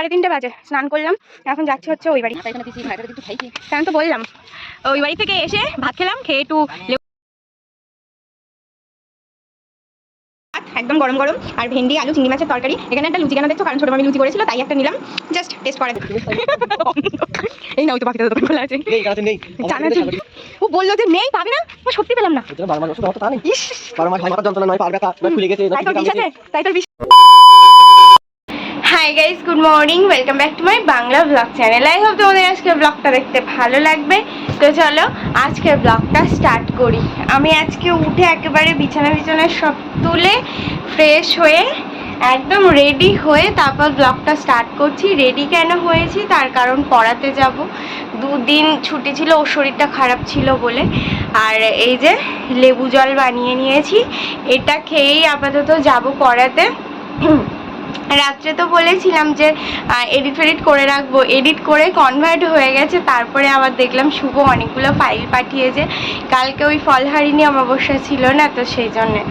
সাড়ে তিনটে বাজে স্নান করলাম এখন যাচ্ছি হচ্ছে ওই বাড়ি। আমি তো বললাম ওই বাড়ি থেকে এসে ভাত খেলাম খেয়ে একটু একদম গরম গরম আর ভেন্ডি আলু চিংড়ি মাছের তরকারি। এখানে একটা লুচি কেন দেখছ কারণ ছোট মামি লুচি করেছিল তাই একটা নিলাম। জাস্ট টেস্ট করে এই না ওই তো পাখিটা দোকান খোলা আছে। নেই নেই। ও বলল যে নেই পাবে না? ও সত্যি পেলাম না। বারো মাস ওষুধ তা নেই। বারো মাস ভাই যন্ত্রণা নয় পার ব্যথা নয় গেছে তাই তোর বিষ আছে? তাই তোর বিষ hi guys good morning welcome back to my Bangla blog channel I hope তোমাদের আজকের ব্লগটা দেখতে ভালো লাগবে। তো চলো, আজকের ব্লগটা স্টার্ট করি। আমি আজকে উঠে একেবারে বিছানা বিছানা সব তুলে ফ্রেশ হয়ে, একদম রেডি হয়ে তারপর ব্লগটা স্টার্ট করছি। রেডি কেন হয়েছি? তার কারণ পড়াতে যাব। দুদিন ছুটি ছিল, ওর শরীরটা খারাপ ছিল বলে। আর এই যে লেবু জল বানিয়ে নিয়েছি। এটা খেয়েই আপাতত যাব পড়াতে। রাত্রে তো বলেছিলাম যে এডিট ফেডিট করে রাখব। এডিট করে কনভার্ট হয়ে গেছে, তারপরে আবার দেখলাম শুভ অনেকগুলো ফাইল পাঠিয়েছে। কালকে ওই ফলহারিণী অমাবস্যা ছিল না, তো সেই জন্যে।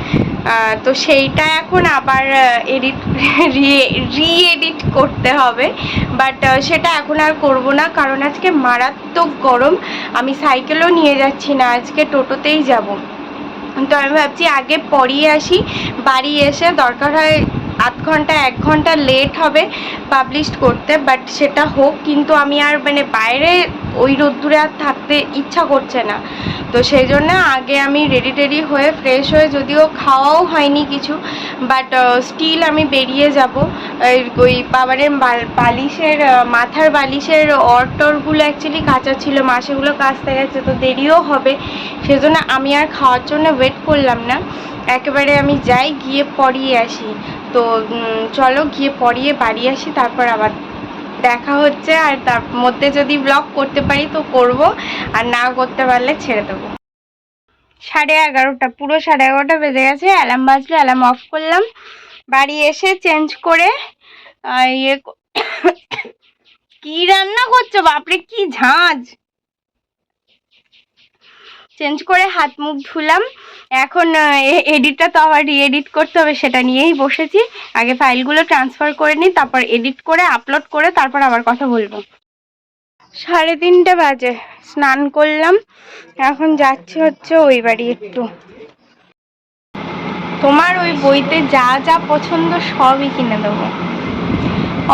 তো সেইটা এখন আবার এডিট রি এডিট করতে হবে। বাট সেটা এখন আর করব না, কারণ আজকে মারাত্মক গরম। আমি সাইকেলও নিয়ে যাচ্ছি না, আজকে টোটোতেই যাব। তো আমি ভাবছি আগে পড়িয়ে আসি, বাড়ি এসে দরকার হয় আধ ঘণ্টা, এক ঘণ্টা লেট হবে পাবলিশ করতে বাট সেটা হোক, কিন্তু আমি আর মানে বাইরে ওই রোদ্দুরে আর থাকতে ইচ্ছা করছে না। তো সেই জন্য আগে আমি রেডি টেডি হয়ে ফ্রেশ হয়ে যদিও খাওয়াও হয়নি কিছু বাট স্টিল আমি বেরিয়ে যাব। ওই বাবারের বালিশের মাথার বালিশের অরটরগুলো অ্যাকচুয়ালি কাঁচা ছিল, মা সেগুলো কাচতে গেছে, তো দেরিও হবে। সেজন্য আমি আর খাওয়ার জন্য ওয়েট করলাম না। একেবারে আমি যাই, গিয়ে পড়িয়ে আসি। তো চলো গিয়ে পড়িয়ে বাড়ি আসি, তারপর আবার দেখা হচ্ছে। আর তার মধ্যে যদি ব্লগ করতে পারি তো করব, আর না করতে পারলে ছেড়ে দেবো। সাড়ে এগারোটা, পুরো সাড়ে এগারোটা বেজে গেছে অ্যালার্ম বাজলো অ্যালার্ম অফ করলাম। বাড়ি এসে চেঞ্জ করে ইয়ে ক- রান্না করছ? বাপরে, কি ঝাঁঝ চেঞ্জ করে হাত মুখ ধুলাম। এখন এডিটটা তো আবার রি-এডিট করতে হবে, সেটা নিয়েই বসেছি। আগে ফাইলগুলো ট্রান্সফার করে নিই, তারপর এডিট করে আপলোড করে, তারপর আবার কথা বলব। সাড়ে তিনটে বাজে, স্নান করলাম। এখন যাচ্ছি হচ্ছে ওই বাড়ি একটু। তোমার ওই বইতে যা যা পছন্দ সবই কিনে দেবো।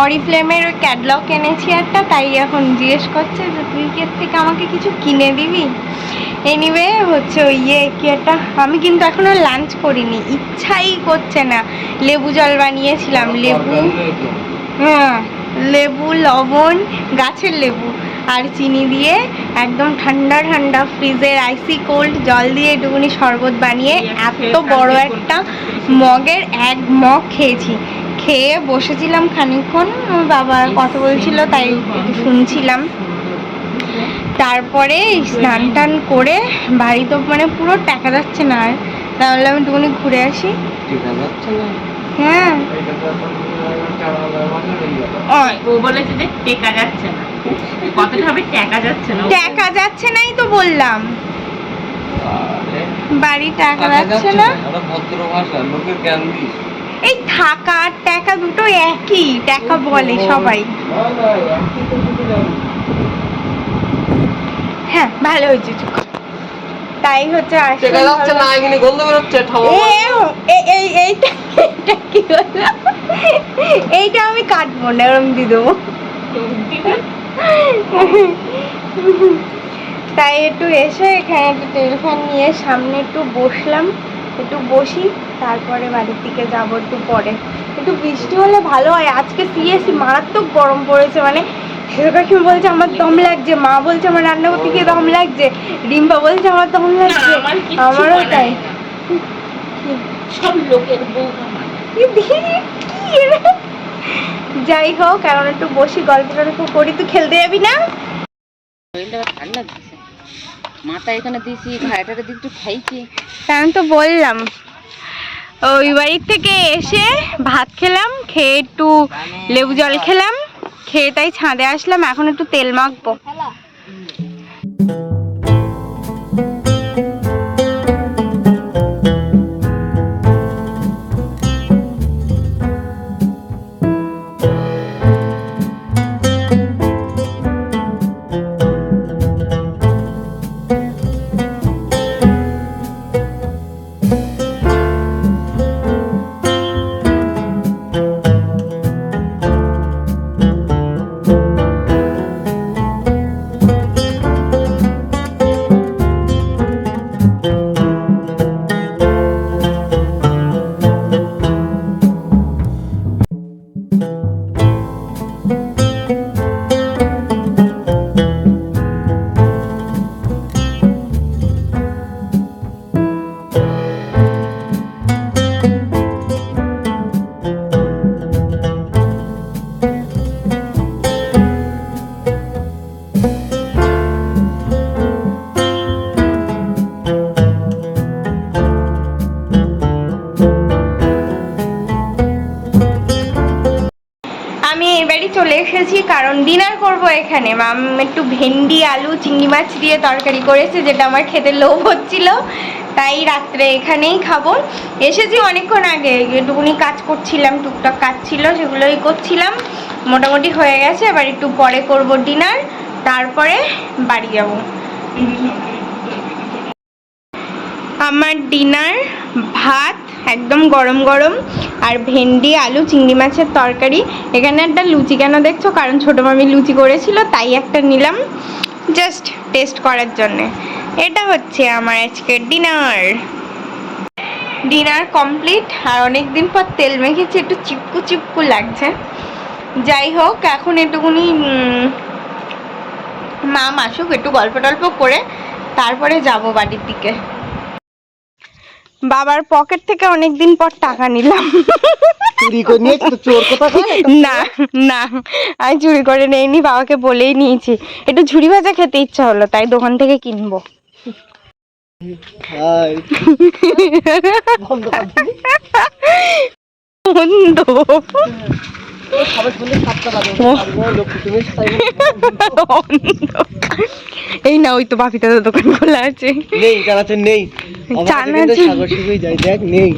অরিফ্লেমের ওই ক্যাটলগ এনেছি একটা তাই এখন জিজ্ঞেস করছে যে তুই কি থেকে আমাকে কিছু কিনে দিবি? এনিওয়ে হচ্ছে ওই ইয়ে কি একটা আমি কিন্তু এখনও লাঞ্চ করিনি ইচ্ছাই করছে না। লেবু জল বানিয়েছিলাম লেবু। হ্যাঁ লেবু লবণ গাছের লেবু আর চিনি দিয়ে একদম ঠান্ডা ঠান্ডা ফ্রিজের আইসি কোল্ড জল দিয়ে একটুখানি শরবত বানিয়ে এত বড় একটা মগের এক মগ খেয়েছি। খেয়ে বসেছিলাম খানিকক্ষণ আমার বাবা কথা বলছিল তাই শুনছিলাম। তারপরে স্নান টান করে বাড়ি তো মানে পুরো টাকা যাচ্ছে না আর। তাহলে আমি একটুখানি ঘুরে আসি। হ্যাঁ। ও বলেছে যে টেকা যাচ্ছে না। কথাটা হবে টেকা যাচ্ছে না। টাকা যাচ্ছে নাই তো বললাম। বাড়ি টাকা যাচ্ছে না। ভদ্র ভাষা লোকের জ্ঞান দিস এই থাকা আর টাকা দুটো একই টাকা বলে সবাই। হ্যাঁ ভালো হয়েছে তাই হচ্ছে এইটা আমি কাটবো না এরম দিয়ে দেবো। তাই একটু এসে এখানে একটু টেলিফোন নিয়ে সামনে একটু বসলাম একটু বসি। তারপরে বাড়ির দিকে যাব একটু পরে। একটু বৃষ্টি হলে ভালো হয়। আজকে সিএসি মারাত্মক গরম পড়েছে মানে কাকিমা বলছে আমার দম লাগছে মা বলছে আমার রান্না করতে গিয়ে দম লাগছে বলছে আমার দম লাগছে। আমারও তাই। সব লোকের বউ রে? যাই হোক এখন একটু বসি গল্প টল্প করি তুই খেলতে যাবি না? মাথা এখানে দিছি ভাইটারে দিক একটু খাইছি। আমি তো বললাম। ওই বাড়ির থেকে এসে ভাত খেলাম, খেয়ে একটু লেবু জল খেলাম, খেয়ে তাই ছাদে আসলাম, এখন একটু তেল মাখবো। এসেছি কারণ ডিনার করব এখানে। মাম একটু ভেন্ডি, আলু, চিংড়ি মাছ দিয়ে তরকারি করেছে, যেটা আমার খেতে লোভ হচ্ছিল। তাই রাত্রে এখানেই খাব। এসেছি অনেকক্ষণ আগে, একটুকুনি কাজ করছিলাম, টুকটাক কাজ ছিল, সেগুলোই করছিলাম। মোটামুটি হয়ে গেছে, এবার একটু পরে করব ডিনার তারপরে বাড়ি যাব। আমার ডিনার ভাত একদম গরম গরম আর ভেন্ডি আলু চিংড়ি মাছের তরকারি। এখানে একটা লুচি কেন দেখছ? কারণ ছোটো মামি লুচি করেছিল তাই একটা নিলাম জাস্ট টেস্ট করার জন্যে। এটা হচ্ছে আমার আজকের ডিনার ডিনার কমপ্লিট আর অনেক দিন পর তেল মেখেছি একটু চিপকু চিপকু লাগছে। যাই হোক এখন একটুকুনি উম, মা আসুক একটু গল্প টল্প করে তারপরে যাব বাড়ির দিকে। বাবার পকেট থেকে অনেকদিন পর টাকা নিলাম। চুরি করে চোর কথা না না আমি চুরি করে নেইনি বাবাকে বলেই নিয়েছি। একটু ঝুড়ি ভাজা খেতে ইচ্ছা হলো তাই দোকান থেকে কিনবো। বন্ধ। এই না ওই তো বাপিটা দোকান খোলা আছে। নেই চানাচুর নেই। চানাচুর। দেখ নেই।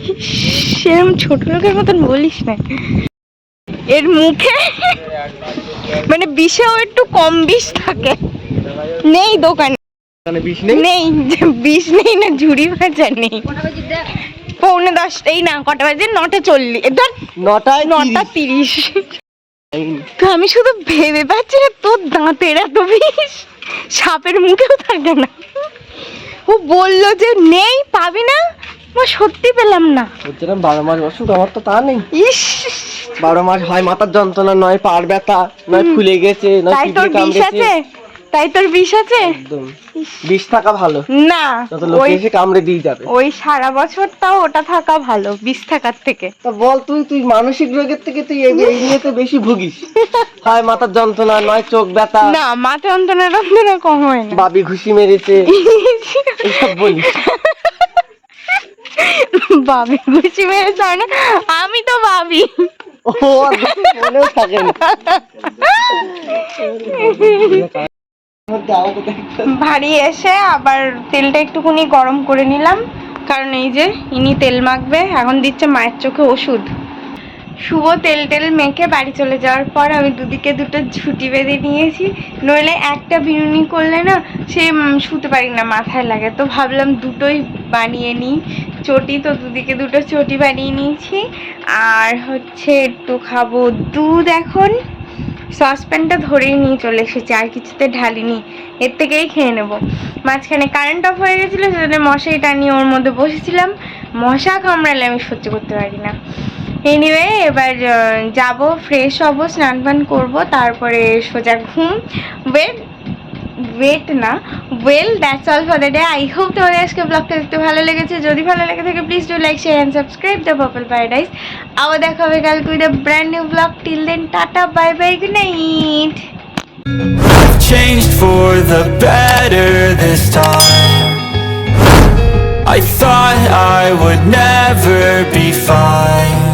সেরকম ছোট লোকের মতন বলিস না। এর মুখে? মানে বিষেও একটু কম বিষ থাকে। নেই দোকানে। নেই? বিষ নেই না ঝুড়ি ভাজা নেই। পৌনে দশ এই না কটা বাজে? নটা চল্লিশ। ধর নটায় নটা তিরিশ। তো আমি শুধু ভেবে পাচ্ছি না তোর দাঁতের এত বিষ। সাপের মুখেও থাকে না। ও বলল যে নেই পাবি না? ও সত্যি পেলাম না। বলছিলাম বারো মাস অসুখ আমার তো তা নেই। ইস। বারো মাস হয় মাথার যন্ত্রণা নয় পার ব্যথা নয়। ফুলে গেছে নয় কামড়েছে। আছে? তাই তোর বিষ আছে? একদম। বিষ থাকা ভালো। না ওই এসে কামড়ে দিয়ে যাবে। ওই সারা বছরটাও ওটা থাকা ভালো বিষ থাকার থেকে। তা বল তুই তুই মানসিক রোগের থেকে তুই এই এই নিয়ে তো বেশি ভুগিস। হয় মাথার যন্ত্রণা নয় চোখ ব্যথা। না মাথা যন্ত্রণা যন্ত্রণা কম হয় না। বাবি ঘুষি মেরেছে। এইসব বলিস। বাবি গুছি মেরে হয় না আমি তো ভাবি ও মনেও থাকে না। বাড়ি এসে আবার তেলটা একটুখানি গরম করে নিলাম। কারণ এই যে, ইনি তেল মাখবে, এখন দিচ্ছে মায়ের চোখে ওষুধ। শুভ তেল টেল মেখে বাড়ি চলে যাওয়ার পর আমি দুদিকে দুটো ঝুটি বেঁধে নিয়েছি। নইলে একটা বিনুনি করলে না, সে শুতে পারি না, মাথায় লাগে। তো ভাবলাম দুটোই বানিয়ে নিই। চটি তো দুদিকে দুটো চটি বানিয়ে নিয়েছি। আর হচ্ছে একটু খাব দুধ এখন। সসপ্যানটা ধরেই নিয়ে চলে এসেছি, আর কিছুতে ঢালিনি। এর থেকেই খেয়ে নেব। মাঝখানে কারেন্ট অফ হয়ে গেছিল, সেজন্য মশাই টানিয়ে ওর মধ্যে বসেছিলাম। মশা কামড়ালে আমি সহ্য করতে পারি না। এনিওয়ে এবার যাব ফ্রেশ হব স্নান পান করব, তারপরে সোজা ঘুম। ওয়েট ওয়েট না। Well that's all for the day I hope তোমাদের আজকে ব্লগটা দেখতে ভালো লেগেছে। যদি ভালো লেগে থাকে please do like share and subscribe the purple paradise আবার দেখা হবে কালকে with brand new blog till then tata bye bye good night changed for the better this time. I thought I would never be fine.